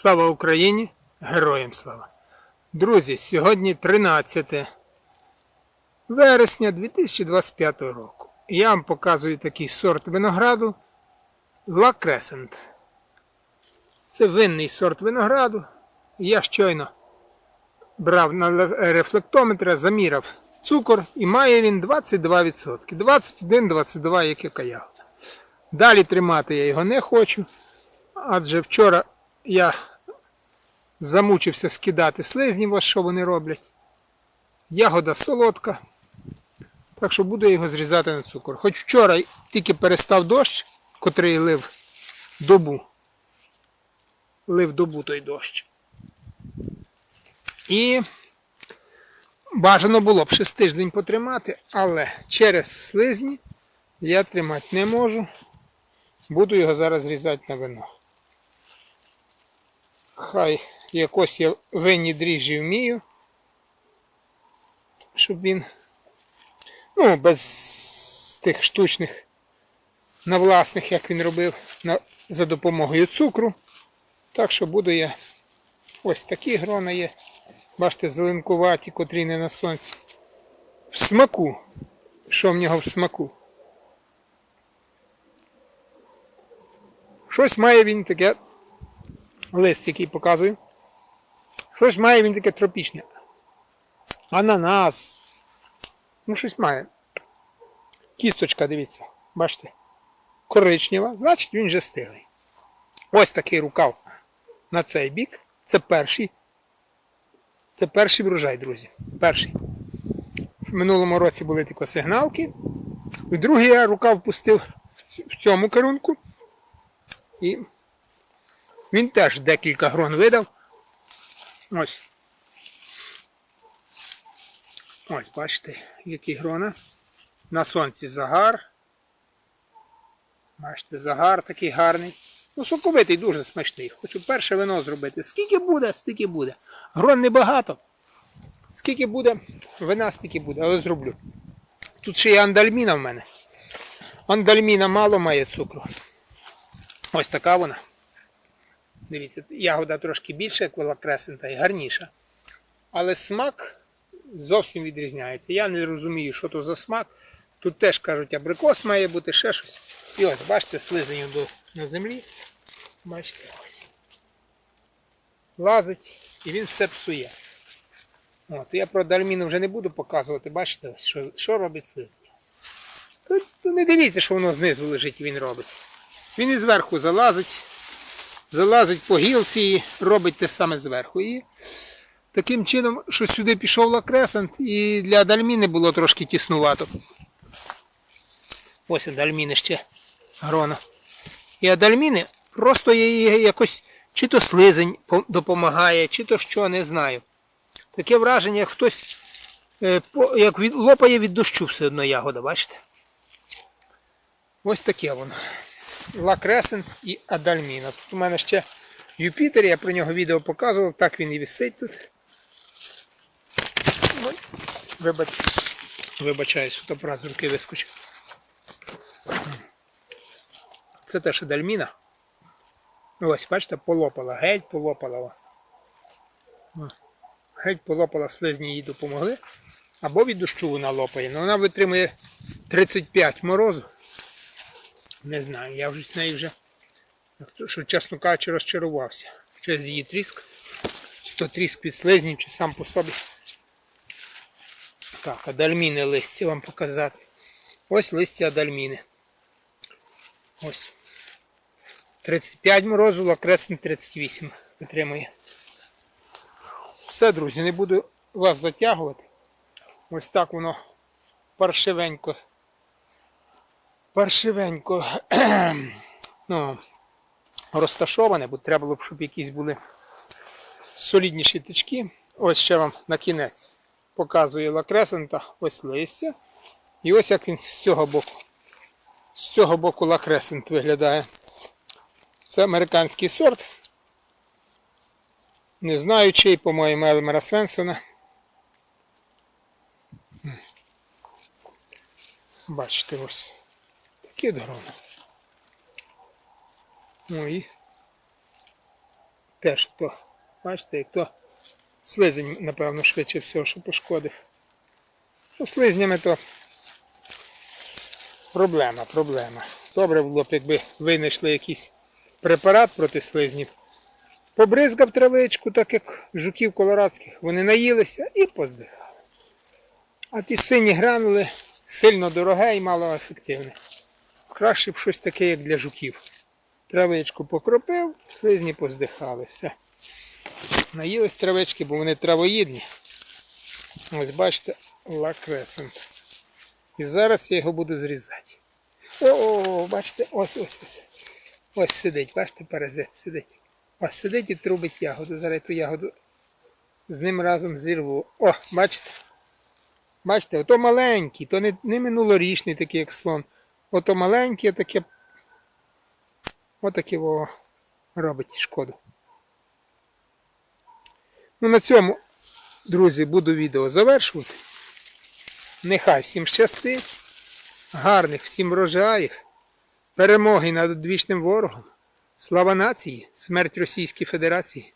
Слава Україні! Героям слава! Друзі, сьогодні 13 вересня 2025 року. Я вам показую такий сорт винограду La Crescent. Це винний сорт винограду. Я щойно брав на ле- рефлектометр, заміряв цукор і має він 22%. 21-22, як яка ягода. Далі тримати я його не хочу. Адже вчора я замучився скидати слизні, ось що вони роблять. Ягода солодка. Так що буду його зрізати на цукор. Хоч вчора тільки перестав дощ, котрий лив добу. Лив добу той дощ. І бажано було б ще з тиждень потримати, але через слизні я тримати не можу. Буду його зараз різати на вино. Хай якось я винні дріжджі вмію, щоб він, ну, без тих штучних навласних, як він робив, на, за допомогою цукру. Так що буду я ось такі грона є. Бачите, зеленкуваті, котрі не на сонці. В смаку. Що в нього в смаку? Щось має він таке лист, який показую. Щось має він таке тропічне. Ананас. Ну, щось має. Кісточка, дивіться, бачите? Коричнева, значить він вже стилий. Ось такий рукав на цей бік. Це перший. Це перший врожай, друзі. Перший. В минулому році були такі сигналки. І другий я рукав пустив в цьому керунку. І він теж декілька грон видав. Ось. Ось, бачите, які грона. На сонці загар. Бачите, загар такий гарний. Ну, соковитий, дуже смачний. Хочу перше вино зробити. Скільки буде, стільки буде. Грон небагато. Скільки буде, вина стільки буде, але зроблю. Тут ще є андальміна в мене. Андальміна мало має цукру. Ось така вона. Дивіться, ягода трошки більша, як вела кресента, і гарніша. Але смак зовсім відрізняється. Я не розумію, що то за смак. Тут теж кажуть, абрикос має бути ще щось. І ось, бачите, слизень на землі. Бачите, ось. Лазить і він все псує. От, я про дальміну вже не буду показувати, бачите, ось, що, що робить слизень. Тут, тут не дивіться, що воно знизу лежить і він робить. Він і зверху залазить, залазить по гілці і робить те саме зверху. І таким чином, що сюди пішов лакресант, і для дальміни було трошки тіснувато. Ось дальміни ще грона. І адальміни просто її якось чи то слизень допомагає, чи то що, не знаю. Таке враження, як хтось е, як лопає від дощу все одно ягода, бачите? Ось таке воно. Лакресен і Адальміна. Тут у мене ще Юпітер, я про нього відео показував, так він і висить тут. Ой, Вибач... Вибачаюсь, фотоапарат з руки вискочив. Це теж Адальміна. Ось, бачите, полопала, геть полопала. Геть полопала, слизні їй допомогли. Або від дощу вона лопає. Ну вона витримує 35 морозу. Не знаю, я вже з нею вже, що, чесно кажучи, розчарувався. Через її тріск. Чи то тріск від слизнів, чи сам по собі. Так, адальміни листя вам показати. Ось листя адальміни. Ось. 35 морозу, лакресен 38 витримує. Все, друзі, не буду вас затягувати. Ось так воно паршивенько паршивенько ну, розташоване, бо треба було б, щоб якісь були солідніші тички. Ось ще вам на кінець показує лакресента, ось листя. І ось як він з цього боку. З цього боку лакресент виглядає. Це американський сорт. Не знаю, чий, по-моєму, Елмера Свенсона. Бачите, ось. Такі от. Ну і теж то, бачите, як то слизень, напевно, швидше всього, що пошкодив. Ну, слизнями то проблема, проблема. Добре було б, якби винайшли якийсь препарат проти слизнів. Побризгав травичку, так як жуків колорадських, вони наїлися і поздихали. А ті сині гранули сильно дороге і малоефективне. Краще б щось таке, як для жуків. Травичку покропив, слизні поздихали. Все. Наїлись травички, бо вони травоїдні. Ось бачите, лакресент. І зараз я його буду зрізати. О, бачите, ось ось ось. Ось сидить, бачите, паразит сидить. Ось сидить і трубить ягоду. Зараз ту ягоду з ним разом зірву. О, бачите? Бачите, ото маленький, то не, не минулорічний такий, як слон. Ото маленький, таке. Отаке во робить шкоду. Ну, на цьому, друзі, буду відео завершувати. Нехай всім щастить, гарних всім врожаїв, перемоги над одвічним ворогом, слава нації, смерть Російській Федерації.